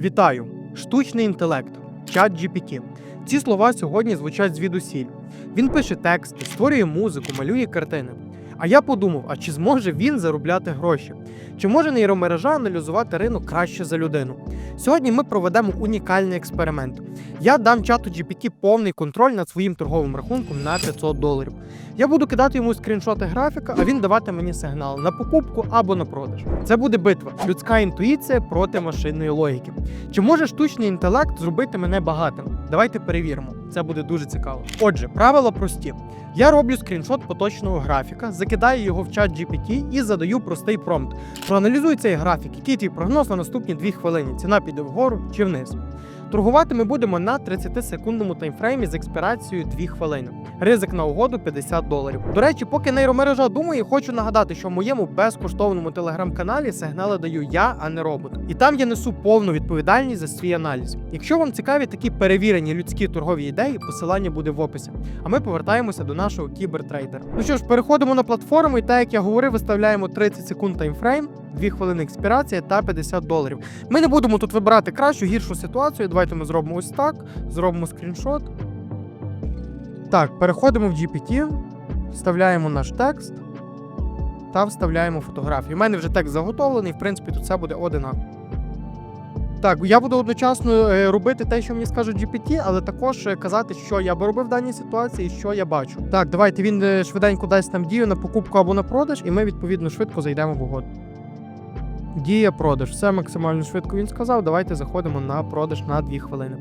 Вітаю! Штучний інтелект, чат GPT. Ці слова сьогодні звучать звідусіль. Він пише тексти, створює музику, малює картини. А я подумав: а чи зможе він заробляти гроші? Чи може нейромережа аналізувати ринок краще за людину? Сьогодні ми проведемо унікальний експеримент. Я дам чату GPT повний контроль над своїм торговим рахунком на 500 доларів. Я буду кидати йому скріншоти графіка, а він давати мені сигнал на покупку або на продаж. Це буде битва, людська інтуїція проти машинної логіки. Чи може штучний інтелект зробити мене багатим? Давайте перевіримо. Це буде дуже цікаво. Отже, правила прості. Я роблю скріншот поточного графіка, закидаю його в чат GPT і задаю простий промпт. Проаналізуй цей графік, який твій прогноз на наступні 2 хвилини. Ціна піде вгору чи вниз. Торгувати ми будемо на 30-секундному таймфреймі з експірацією 2 хвилини. Ризик на угоду 50 доларів. До речі, поки нейромережа думає, хочу нагадати, що в моєму безкоштовному телеграм-каналі сигнали даю я, а не робот. І там я несу повну відповідальність за свій аналіз. Якщо вам цікаві такі перевірені людські торгові ідеї, посилання буде в описі. А ми повертаємося до нашого кібертрейдера. Ну що ж, переходимо на платформу, і так як я говорив, виставляємо 30 секунд таймфрейм, 2 хвилини експірація та 50 доларів. Ми не будемо тут вибирати кращу, гіршу ситуацію. Давайте ми зробимо ось так. Зробимо скріншот. Так, переходимо в GPT, вставляємо наш текст та вставляємо фотографію. У мене вже текст заготовлений, в принципі, тут все буде одинаково. Так, я буду одночасно е, робити те, що мені скаже GPT, але також е, казати, що я би робив в даній ситуації і що я бачу. Так, давайте він е, швиденько дасть нам дію на покупку або на продаж, і ми відповідно швидко зайдемо в угоду. Дія продаж. Все максимально швидко він сказав. Давайте заходимо на продаж на 2 хвилини.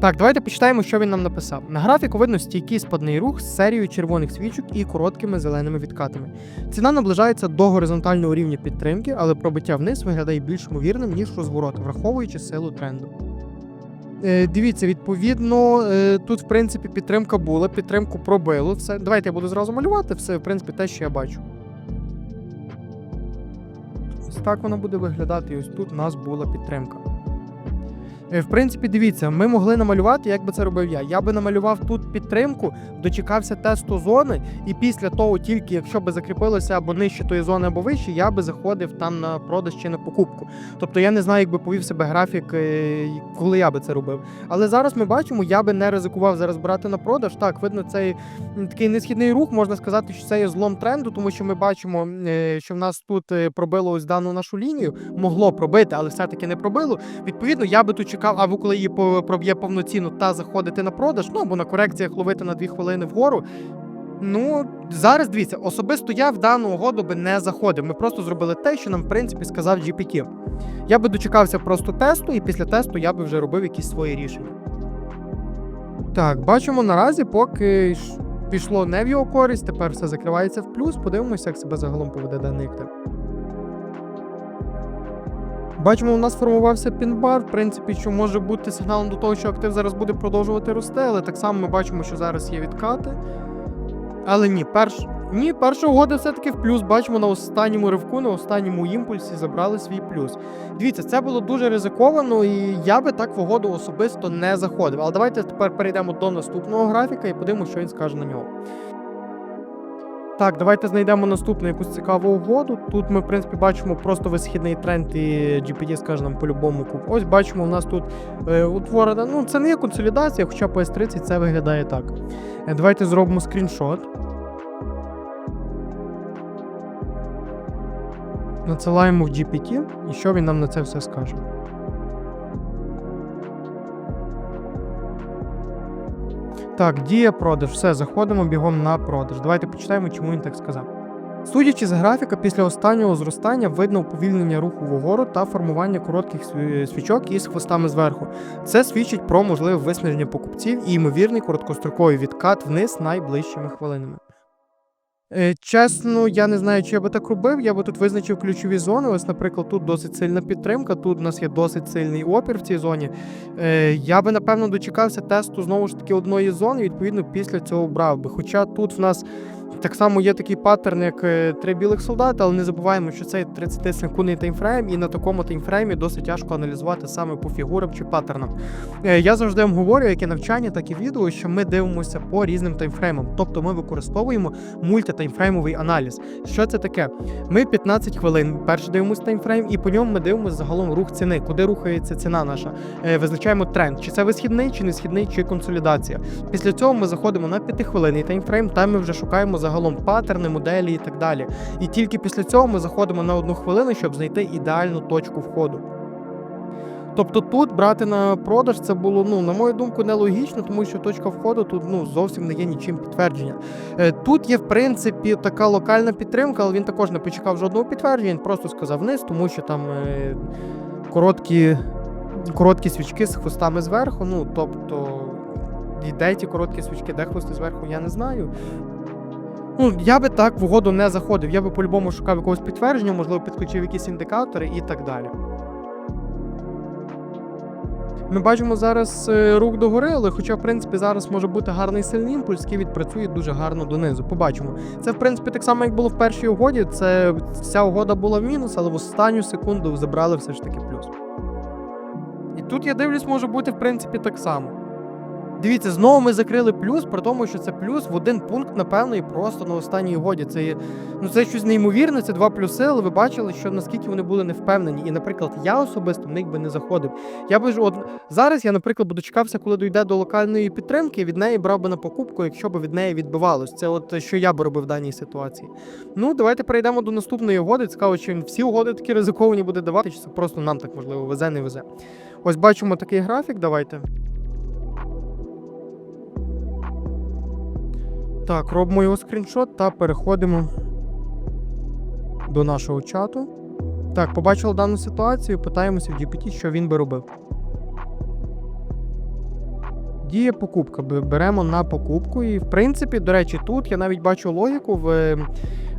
Так, давайте почитаємо, що він нам написав. На графіку видно стійкий спадний рух з серією червоних свічок і короткими зеленими відкатами. Ціна наближається до горизонтального рівня підтримки, але пробиття вниз виглядає більш ймовірним, ніж розворот, враховуючи силу тренду. Е, дивіться, відповідно, е, тут, в принципі, підтримка була, підтримку пробило. Все. Давайте я буду зразу малювати, все, в принципі, те, що я бачу. Так воно буде виглядати, і ось тут у нас була підтримка. Е, В принципі, дивіться, ми могли намалювати, як би це робив я. Я би намалював тут підтримку, дочекався тесту зони, і після того, тільки якщо би закріпилося або нижче тої зони, або вище, я би заходив там на продаж чи на покупку. Тобто я не знаю, як би повів себе графік, е, коли я би це робив. Але зараз ми бачимо, я би не ризикував зараз брати на продаж. Так, видно, цей такий несхідний рух, можна сказати, що це є злом тренду, тому що ми бачимо, е, що в нас тут пробило ось дану нашу лінію, могло пробити, але все-таки не пробило. Відповідно, я би тут чекав, або коли її проб'є повноцінно та заходити на продаж, ну або на корекціях ловити на 2 хвилини вгору. Ну, зараз дивіться, особисто я в дану угоду би не заходив. Ми просто зробили те, що нам, в принципі, сказав GPT. Я би дочекався просто тесту, і після тесту я би вже робив якісь свої рішення. Так, бачимо наразі, поки пішло не в його користь, тепер все закривається в плюс. Подивимося, як себе загалом поведе даний актив. Бачимо, у нас формувався пінбар, в принципі, що може бути сигналом до того, що актив зараз буде продовжувати рости, але так само ми бачимо, що зараз є відкати. Але ні, перш... ні, перша угода все-таки в плюс. Бачимо на останньому ривку, на останньому імпульсі забрали свій плюс. Дивіться, це було дуже ризиковано, і я би так в угоду особисто не заходив. Але давайте тепер перейдемо до наступного графіка і подивимося, що він скаже на нього. Так, давайте знайдемо наступну якусь цікаву угоду. Тут ми, в принципі, бачимо просто висхідний тренд, і GPT скаже нам по-любому куп. Ось бачимо, у нас тут е, утворена. Ну, це не є консолідація, хоча по S30 це виглядає так. Е, давайте зробимо скріншот. Надсилаємо в GPT, і що він нам на це все скаже. Так, дія продаж. Все, заходимо бігом на продаж. Давайте почитаємо, чому він так сказав. Судячи з графіка, після останнього зростання видно уповільнення руху вгору та формування коротких свічок із хвостами зверху. Це свідчить про можливе виснаження покупців і ймовірний короткостроковий відкат вниз найближчими хвилинами. Е, Чесно, я не знаю, чи я би так робив. Я би тут визначив ключові зони. Ось, наприклад, тут досить сильна підтримка, тут у нас є досить сильний опір в цій зоні. Е, Я би, напевно, дочекався тесту знову ж таки одної зони, відповідно після цього брав би. Хоча тут в нас Так само є такий паттерн, як е, три білих солдати, але не забуваємо, що це 30 секундний таймфрейм, і на такому таймфреймі досить тяжко аналізувати саме по фігурам чи паттернам. Е, Я завжди вам говорю, як і навчання, так і відео, що ми дивимося по різним таймфреймам. Тобто ми використовуємо мультитаймфреймовий аналіз. Що це таке? Ми 15 хвилин перше дивимося таймфрейм, і по ньому ми дивимося загалом рух ціни, куди рухається ціна наша. Е, Визначаємо тренд, чи це висхідний, чи не східний, чи консолідація. Після цього ми заходимо на 5-хвилинний таймфрейм, там ми вже шукаємо загалом паттерни, моделі і так далі. І тільки після цього ми заходимо на одну хвилину, щоб знайти ідеальну точку входу. Тобто тут брати на продаж це було, ну, на мою думку, нелогічно, тому що точка входу тут ну, зовсім не є нічим підтвердження. Е, Тут є, в принципі, така локальна підтримка, але він також не почекав жодного підтвердження, він просто сказав вниз, тому що там е, короткі, короткі свічки з хвостами зверху. Ну, тобто, і де ті короткі свічки, де хвости зверху, я не знаю. Ну, я би так в угоду не заходив. Я би по-любому шукав якогось підтвердження, можливо, підключив якісь індикатори і так далі. Ми бачимо зараз е, рух догори, але хоча, в принципі, зараз може бути гарний сильний імпульс, який відпрацює дуже гарно донизу. Побачимо. Це, в принципі, так само, як було в першій угоді. Це вся угода була в мінус, але в останню секунду забрали все ж таки плюс. І тут я дивлюсь, може бути, в принципі, так само. Дивіться, знову ми закрили плюс, при тому, що це плюс в один пункт, напевно, і просто на останній угоді. Це ну це щось неймовірне, це два плюси, але ви бачили, що наскільки вони були не впевнені. І, наприклад, я особисто в них би не заходив. Я би ж от зараз я, наприклад, би дочекався, коли дійде до локальної підтримки, від неї брав би на покупку, якщо б від неї відбивалось. Це от що я би робив в даній ситуації. Ну, давайте перейдемо до наступної угоди. Цікаво, чи він всі угоди такі ризиковані буде давати, чи це просто нам так можливо везе, не везе. Ось бачимо такий графік. Давайте. Так, робимо його скріншот та переходимо до нашого чату. Так, побачили дану ситуацію, питаємося в GPT, що він би робив. Діє покупка. Беремо на покупку. І, в принципі, до речі, тут я навіть бачу логіку в е,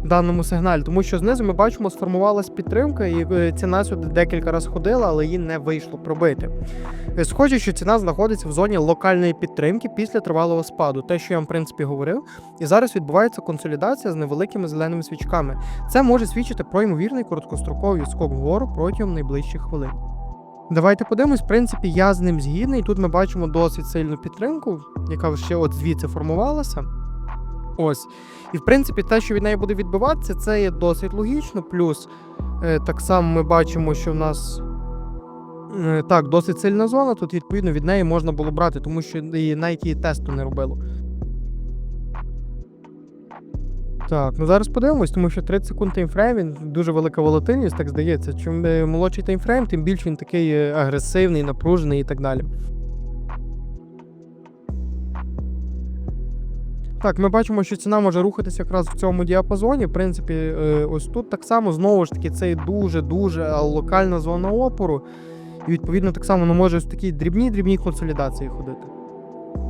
даному сигналі, тому що знизу ми бачимо, сформувалась підтримка, і е, ціна сюди декілька разів ходила, але її не вийшло пробити. Е, Схоже, що ціна знаходиться в зоні локальної підтримки після тривалого спаду. Те, що я вам в принципі говорив, і зараз відбувається консолідація з невеликими зеленими свічками. Це може свідчити про ймовірний короткостроковий скок вгору протягом найближчих хвилин. Давайте подивимось, в принципі, я з ним згідний. Тут ми бачимо досить сильну підтримку, яка ще от звідси формувалася. Ось. І в принципі, те, що від неї буде відбиватися, це є досить логічно. Плюс е, так само ми бачимо, що в нас е, так, досить сильна зона. Тут, відповідно, від неї можна було брати, тому що навіть її тесту не робило. Так, ну зараз подивимось, тому що 30 секунд таймфрейм, він дуже велика волатильність, так здається. Чим е, молодший таймфрейм, тим більш він такий е, агресивний, напружений і так далі. Так, ми бачимо, що ціна може рухатися якраз в цьому діапазоні. В принципі, е, ось тут так само, знову ж таки, це дуже-дуже локальна зона опору. І відповідно так само воно може в такі дрібні-дрібні консолідації ходити.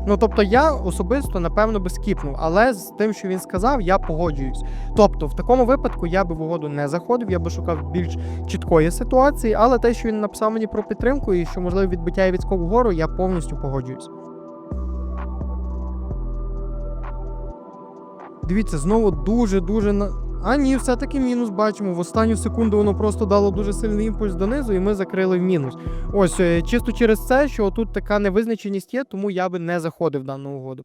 Ну, тобто я особисто, напевно, би скіпнув, але з тим, що він сказав, я погоджуюсь. Тобто, в такому випадку я би в угоду не заходив, я би шукав більш чіткої ситуації, але те, що він написав мені про підтримку і що можливо відбиття і відскок вгору, я повністю погоджуюсь. Дивіться, знову дуже-дуже на. А ні, все-таки мінус бачимо. В останню секунду воно просто дало дуже сильний імпульс донизу, і ми закрили в мінус. Ось, е, чисто через це, що тут така невизначеність є, тому я би не заходив в дану угоду.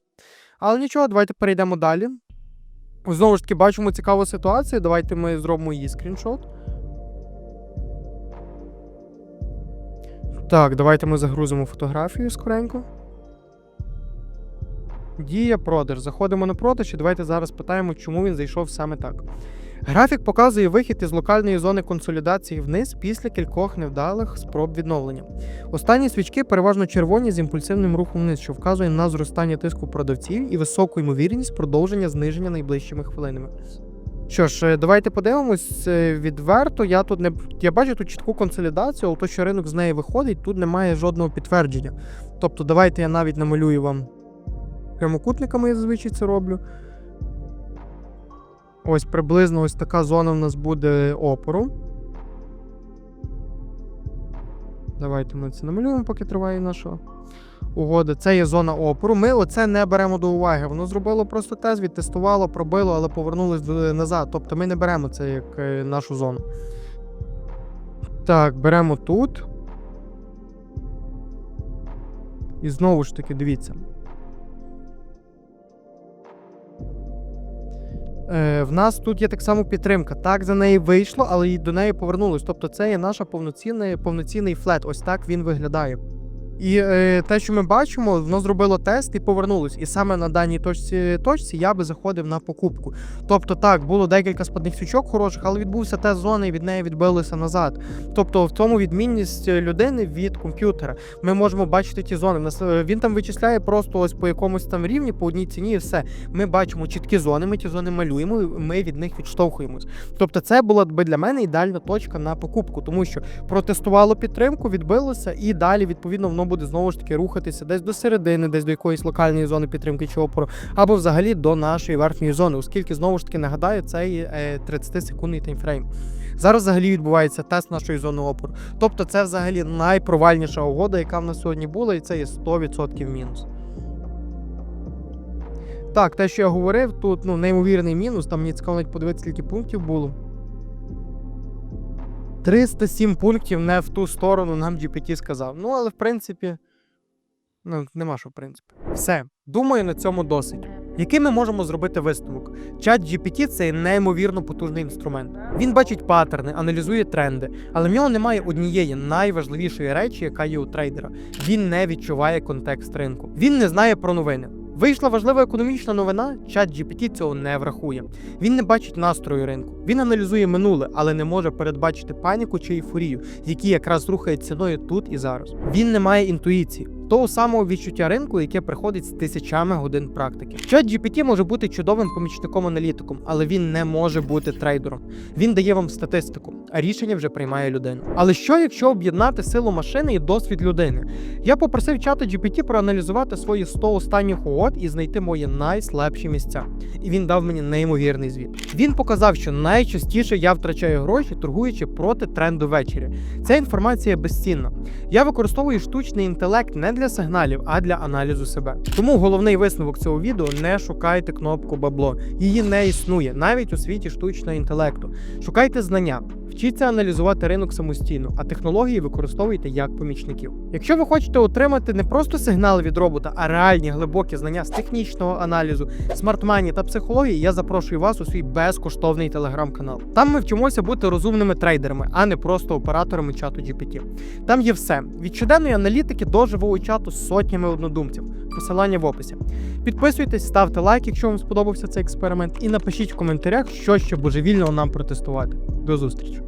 Але нічого, давайте перейдемо далі. Знову ж таки, бачимо цікаву ситуацію. Давайте ми зробимо її скріншот. Так, давайте ми загрузимо фотографію скоренько. Дія продаж. Заходимо на продаж і давайте зараз питаємо, чому він зайшов саме так. Графік показує вихід із локальної зони консолідації вниз після кількох невдалих спроб відновлення. Останні свічки переважно червоні з імпульсивним рухом вниз, що вказує на зростання тиску продавців і високу ймовірність продовження зниження найближчими хвилинами. Що ж, е, давайте подивимось е, відверто. Я тут не я бачу тут чітку консолідацію, але то, що ринок з неї виходить, тут немає жодного підтвердження. Тобто, давайте я навіть намалюю вам прямокутниками, я зазвичай це роблю. Ось приблизно ось така зона в нас буде опору. Давайте ми це намалюємо, поки триває наша угоди. Це є зона опору. Ми оце не беремо до уваги. Воно зробило просто тест, відтестувало, пробило, але повернулось назад. Тобто ми не беремо це як е, нашу зону. Так, беремо тут. І знову ж таки, дивіться. Е, в нас тут є так само підтримка. Так, за неї вийшло, але до неї повернулось. Тобто це є наша повноцінний, повноцінний флет. Ось так він виглядає. І е, те, що ми бачимо, воно зробило тест і повернулось. І саме на даній точці, точці я би заходив на покупку. Тобто, так, було декілька спадних свічок хороших, але відбувся тест зони і від неї відбилося назад. Тобто, в тому відмінність людини від комп'ютера. Ми можемо бачити ті зони. Нас, е, Він там вичисляє просто ось по якомусь там рівні, по одній ціні, і все. Ми бачимо чіткі зони, ми ті зони малюємо, і ми від них відштовхуємось. Тобто, це була би для мене ідеальна точка на покупку, тому що протестувало підтримку, відбилося, і далі, відповідно, воно буде знову ж таки рухатися десь до середини, десь до якоїсь локальної зони підтримки чи опору, або взагалі до нашої верхньої зони, оскільки знову ж таки нагадаю, це є е, 30-секундний таймфрейм. Зараз взагалі відбувається тест нашої зони опору. Тобто, це взагалі найпровальніша угода, яка в нас сьогодні була, і це є 100% мінус. Так, те, що я говорив, тут ну, неймовірний мінус. Там мені цікаво навіть подивитися, скільки пунктів було. 307 пунктів не в ту сторону нам GPT сказав. Ну, але в принципі, ну, нема що, в принципі. Все. Думаю, на цьому досить. Який ми можемо зробити висновок? Чат GPT це неймовірно потужний інструмент. Він бачить паттерни, аналізує тренди, але в нього немає однієї найважливішої речі, яка є у трейдера. Він не відчуває контекст ринку. Він не знає про новини. Вийшла важлива економічна новина, чат GPT цього не врахує. Він не бачить настрою ринку. Він аналізує минуле, але не може передбачити паніку чи ейфорію, які якраз рухають ціною тут і зараз. Він не має інтуїції. Того самого відчуття ринку, яке приходить з тисячами годин практики. Чат GPT може бути чудовим помічником-аналітиком, але він не може бути трейдером. Він дає вам статистику, а рішення вже приймає людина. Але що, якщо об'єднати силу машини і досвід людини? Я попросив чата GPT проаналізувати свої 100 останніх угод і знайти мої найслабші місця. І він дав мені неймовірний звіт. Він показав, що найчастіше я втрачаю гроші, торгуючи проти тренду ввечері. Ця інформація безцінна. Я використовую штучний інтелект не для сигналів, а для аналізу себе. Тому головний висновок цього відео не шукайте кнопку бабло. Її не існує навіть у світі штучного інтелекту. Шукайте знання. Вчіться аналізувати ринок самостійно, а технології використовуйте як помічників. Якщо ви хочете отримати не просто сигнали від робота, а реальні глибокі знання з технічного аналізу, смартмані та психології, я запрошую вас у свій безкоштовний телеграм-канал. Там ми вчимося бути розумними трейдерами, а не просто операторами чату GPT. Там є все від щоденної аналітики до живого чату з сотнями однодумців. Посилання в описі. Підписуйтесь, ставте лайк, якщо вам сподобався цей експеримент, і напишіть в коментарях, що ще божевільного нам протестувати. До зустрічі!